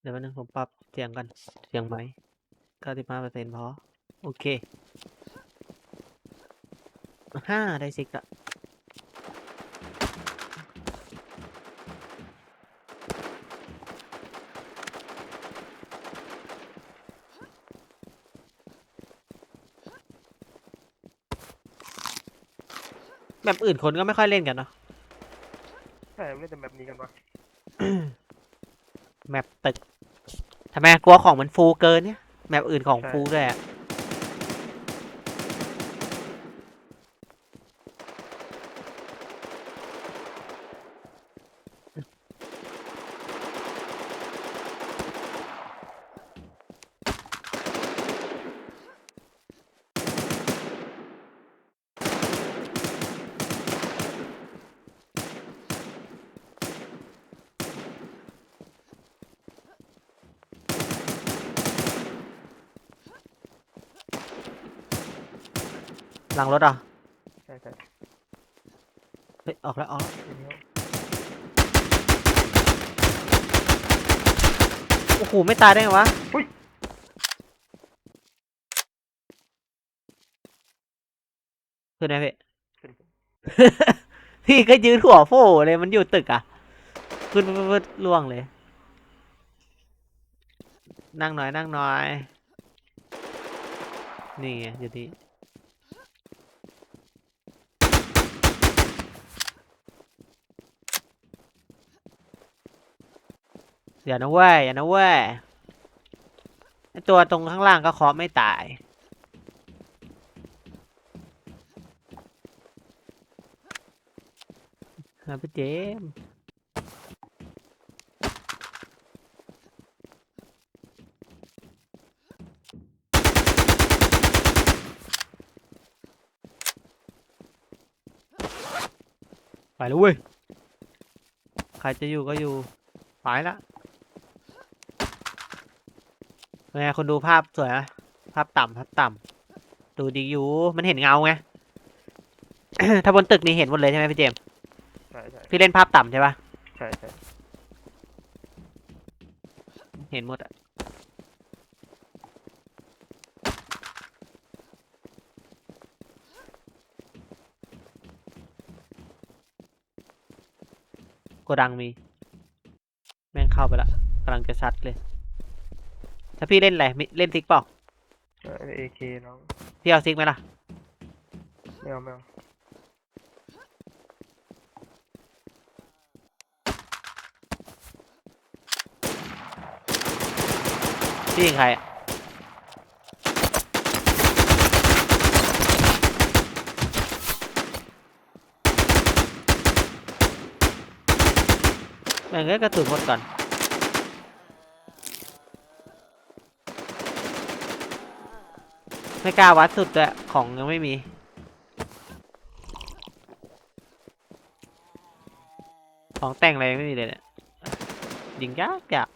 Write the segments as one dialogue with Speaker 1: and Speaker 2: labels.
Speaker 1: เดี๋ยวแป๊บนึงผมปรับเสียงกันเสียงไหมเก้าสิบห้าเปอร์เซ็นต์พอ โอเคห้าได้ซิกละแบบอื่นคนก็ไม่ค่อยเล่นกันเนาะ
Speaker 2: ใช่เล่นแต่แบบนี้กันวะ
Speaker 1: แมปตึกทำไมกลัวของมันฟูเกินเนี่ย แมปอื่นของฟูลด้วยอะ หลังรถอะ
Speaker 2: ใช่ใช่
Speaker 1: เฮ้ยออกแล้วออกแล้ว
Speaker 2: ทีนี้
Speaker 1: โอ้โหไม่ตายได้ไงวะคือไงพี่
Speaker 2: ขึ้น
Speaker 1: พี่ก็ยืนหัวโผล่เลยมันอยู่ตึกอะขึ้นปึ๊ดปึ๊ดล่วงเลย นั่งหน่อยนั่งหน่อย นี่ไงอยู่ที่ อย่านะเว้ยอย่านะเว้ยไอตัวตรงข้างล่างก็เคาะไม่ตายครับพี่เจมไปแล้วเว้ย ใครจะอยู่ก็อยู่ ไปละเป็น ไงคนดูภาพสวยไหมภาพต่ำภาพต่ำดูดีอยู่มันเห็นเงาไง ถ้าบนตึกนี้เห็นหมดเลยใช่ไหมพี่เจมส์
Speaker 2: ใช่ใช่
Speaker 1: พี่เล่นภาพต่ำใช่ปะ
Speaker 2: ใช่ใช่
Speaker 1: เห็นหมดอะโกดังมี แม่งเข้าไปละกำลังจะซัดเลย ถ้าพี่เล่นอะไรมิเล่นซิกเปล่า
Speaker 2: เอเคน้อง
Speaker 1: พี่เอาซิกไหมล่ะ
Speaker 2: ไม่เอาไม่เอา
Speaker 1: พี่ยิงใครอะแม่งเอ้ยกระสุนหมดก่อน ไม่กล้าวัดสุดด้วยของยังไม่มีของแต่งอะไรไม่มีเลยเนี่ยยิงยากยาก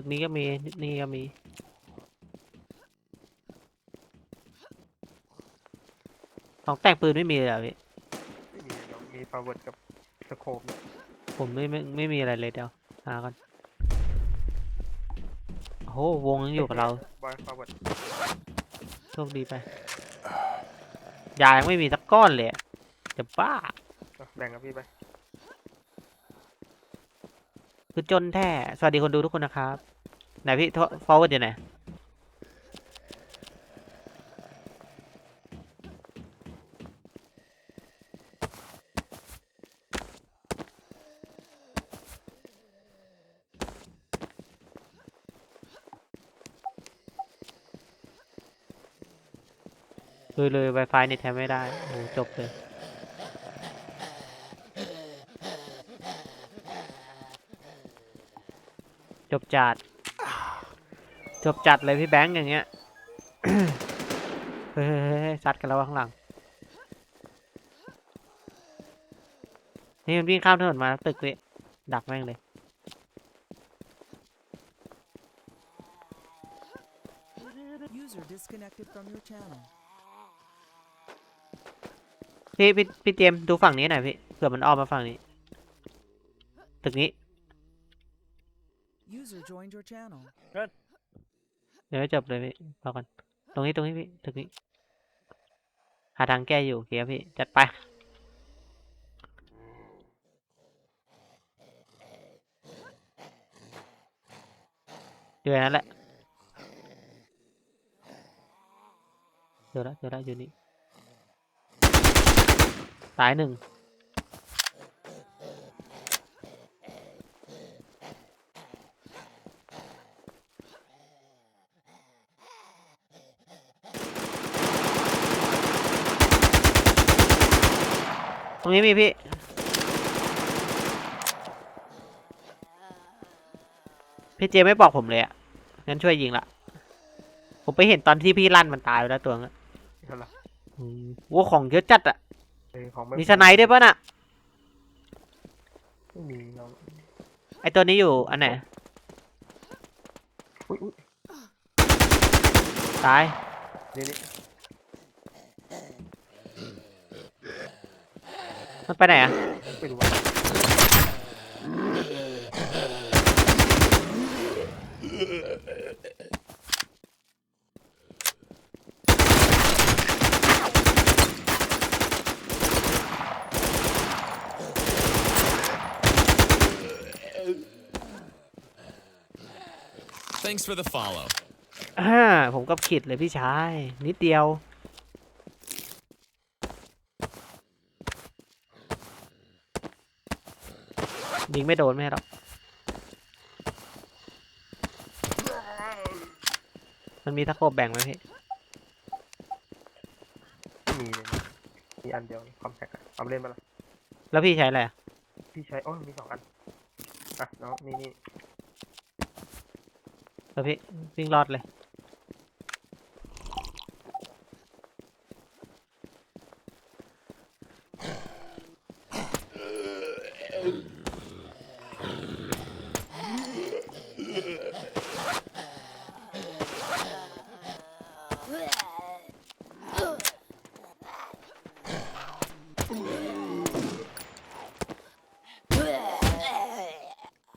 Speaker 1: ตึกนี้ก็มี นี่ก็มี ของแต่งปืนไม่มีเลยเหรอพี่
Speaker 2: ไม่มีน้องมีฟาเวิร์ดกับสโคปเนี่ย
Speaker 1: ผมไม่ไม่ไม่มีอะไรเลยเดี๋ยวหากันโอ้โหวงยังอยู่กับเรา
Speaker 2: บอยฟาเวิร์ด
Speaker 1: โชคดีไป ยายังไม่มีสักก้อนเลยอะจะบ้า
Speaker 2: แบ่งกับพี่ไป
Speaker 1: คือจนแท้ สวัสดีคนดูทุกคนนะครับ ไหนพี่ forward อยู่ไหนเลยเลย Wi-Fi น็ตแทนไม่ได้โอ้จบเลย จบจัด จบจัดเลยพี่แบงค์อย่างเงี้ย เฮ้ยซัดกันแล้วข้างหลัง นี่มันวิ่งข้ามถนนมาตึกเลยดักแม่งเลย
Speaker 3: User disconnected from your channel.
Speaker 1: พี่พี่พี่เจมส์ดูฝั่งนี้หน่อยพี่เผื่อมันออมมาฝั่งนี้ ตึกนี้
Speaker 3: User joined your channel.
Speaker 1: เดี๋ยวจบเลยพี่รอก่อนตรงนี้ตรงนี้พี่ตึกนี้ หาทางแก้อยู่โอเคครับพี่จัดไปอยู่นนั้นแหละเจอแล้วเจอแล้วอยู่นี่ ตายหนึ่ง รงนี้มีพี่ พี่เจไม่บอกผมเลยอะงั้นช่วยยิงละ ผมไปเห็นตอนที่พี่ลั่นมันตายไปแล้วตัวนั้น
Speaker 2: เท่าไหร่
Speaker 1: อืมวัวของเยอะจัดอะ
Speaker 2: เออของไม่
Speaker 1: มีสไนด์ด้วยป่ะน่ะ
Speaker 2: ไม่มีน้อง
Speaker 1: ไอตัวนี้อยู่อันไหน
Speaker 2: อุ้ยอุ้ย
Speaker 1: ตาย
Speaker 2: นี่นี่
Speaker 1: มันไปไหนอะ
Speaker 2: ไปดูว่า
Speaker 4: Thanks for the follow.
Speaker 1: อ่าผมก็ขิดเลยพี่ชาย นิดเดียว ยิงไม่โดนไม่ใช่หรอกมันมีตะโขบแบ่งไหมพี่
Speaker 2: ไม่มีเลยนะมีอันเดียวคอมแพคอะเอามาเล่นมาละ
Speaker 1: แล้วพี่ใช้อะไรอะ
Speaker 2: พี่ใช้โอ้ยมีสองอัน อะน้องนี่นี่
Speaker 1: แล้วพี่วิ่งรอดเลย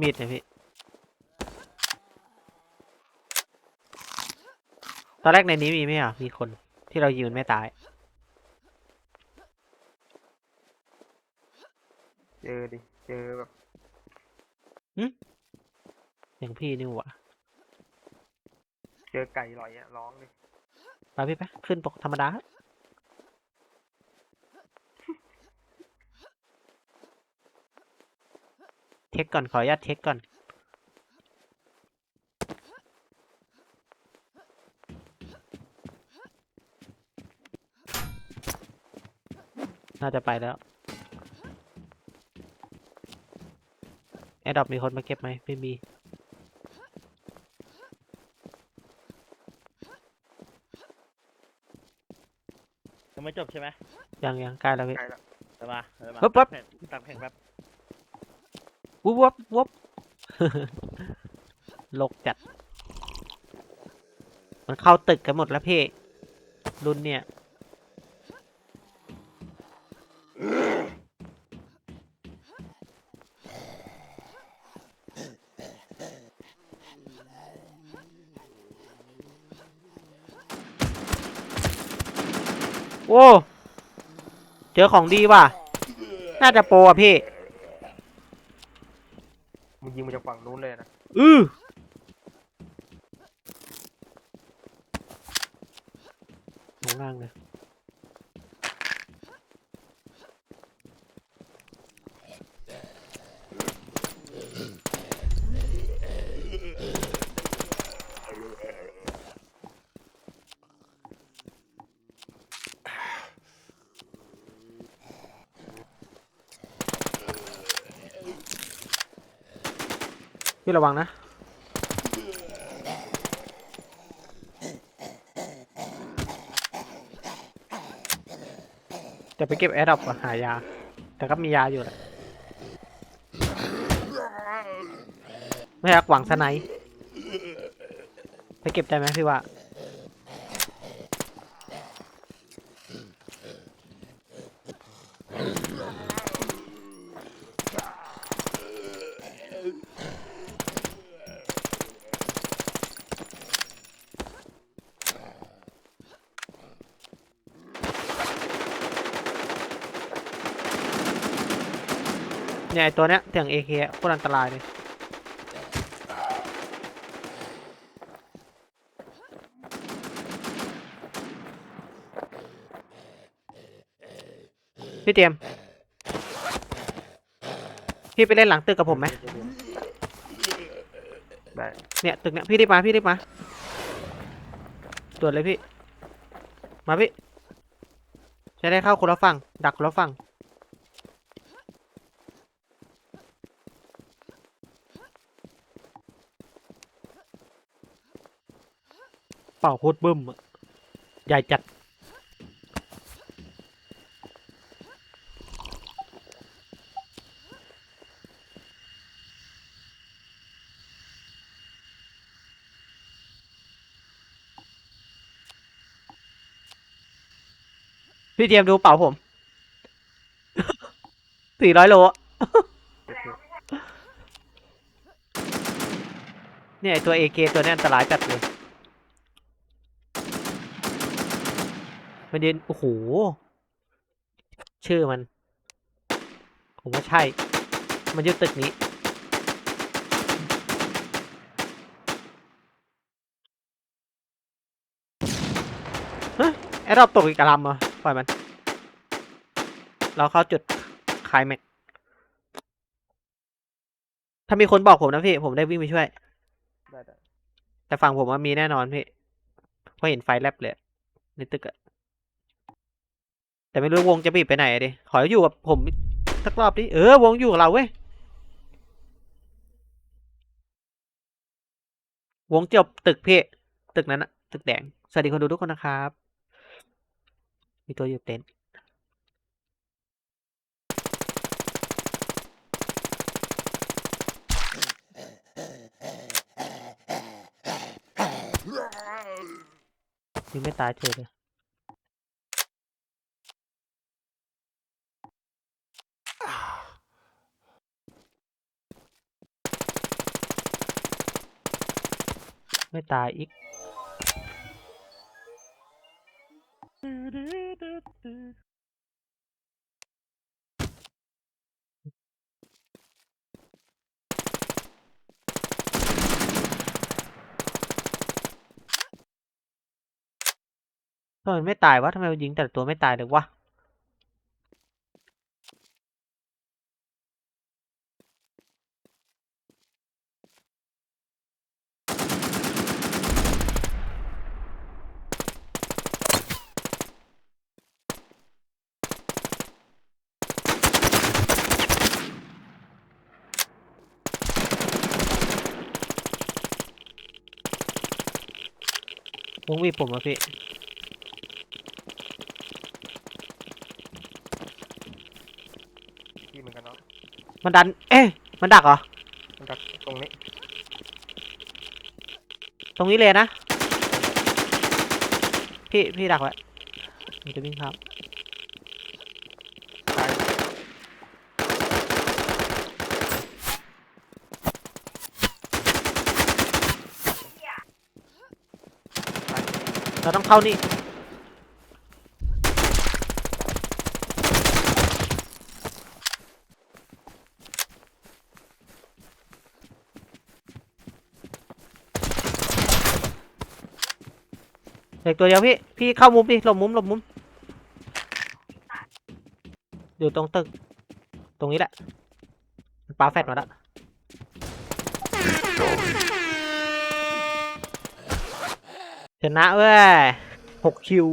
Speaker 1: มีดเลยพี่ ตอนแรกในนี้มีไหมอะ มีคนที่เรายิงมันไม่ตาย
Speaker 2: เจอดิ เจอแบบ
Speaker 1: อย่างพี่นี่หว่า
Speaker 2: เจอไก่ลอยอะร้องเลย
Speaker 1: ไปพี่ไปขึ้นปกธรรมดา ช็คก่อน ขออนุญาตเช็คก่อน น่าจะไปแล้วแอดดอปมีคนมาเก็บไหมไม่มี
Speaker 5: ยังไม่จบใช่ไหม
Speaker 1: ยังยังใกล้แล้วพี่
Speaker 2: ไก่ละ
Speaker 5: เดี๋ยวมาเดี๋ยวมา
Speaker 1: ปึ๊บปึ๊บ
Speaker 5: ตัดแผ่นตัดแผ่นแป๊บ
Speaker 1: วุบวับวับโลกจัด มันเข้าตึกกันหมดแล้วพี่รุ่นเนี่ยโอ้ เจอของดีว่ะ น่าจะโปรอะพี่
Speaker 2: ยิงมาจากฝั่งนู้นเลยนะ
Speaker 1: อือลงล่างเลย พี่ระวังนะ จะไปเก็บแอดดับหายา แต่ก็มียาอยู่แหละ ไม่อยากหวังสไนไปเก็บได้ไหมพี่ว่า เนี่ยไอ้ตัวเนี้ยเสียงเอเคโคตรอันตรายเลยพี่เตรียม พี่ไปเล่นหลังตึกกับผมไหม
Speaker 2: ได้
Speaker 1: เนี่ยตึกเนี้ยพี่รีบมาพี่รีบมาตรวจเลยพี่ มาพี่ จะได้เข้าคนละฝั่งดักคนละฝั่ง เป่าโคตรบึ้มอะใหญ่จัด พี่เตรียมดูเป่าผม สี่ร้อยโล
Speaker 2: เนี่
Speaker 1: ยไอ้ตัวเอเตัวนี้อันตรายจัดเลย มันยืนโอ้โห ชื่อมัน ผมว่าใช่ มันอยู่ตึกนี้ ฮะ แอร์ดรอปตกอีกกระลำเหรอปล่อยมัน เราเข้าจุดคลายแม็ก ถ้ามีคนบอกผมนะพี่ ผมได้วิ่งไปช่วย
Speaker 2: ได้ได้
Speaker 1: แต่ฝั่งผมว่ามีแน่นอนพี่เพราะเห็นไฟแลบเลยอะในตึกอะ แต่ไม่รู้วงจะบีบไปไหนอะดิขออยู่กับผมสักรอบดิเออวงอยู่กับเราเว้ยวงจบตึกพี่ตึกนั้นอะตึกแดงสวัสดีคนดูทุกคนนะครับ มีตัวอยู่เต็นท์ยังไม่ตายเฉยเลย ไม่ตายอีก ทำไมมันไม่ตายวะ ทำไมมันยิงแต่ละตัวไม่ตายเลยวะ วงวีบผมอะพี่
Speaker 2: ที่เหมือนกันเนาะ
Speaker 1: มันดัน เอ๊ะมันดักเหรอ
Speaker 2: มันดักตรงนี้
Speaker 1: ตรงนี้เลยนะ พี่ พี่ดักไว้มันจะวิ่งครับ เราต้องเข้านี่ เด็กตัวเดียวพี่ พี่เข้ามุมดิหลบมุมหลบมุม อยู่ตรงตึก ตรงนี้แหละมันปาแฟดมาแล้ว ชนะเว้ยหกคิว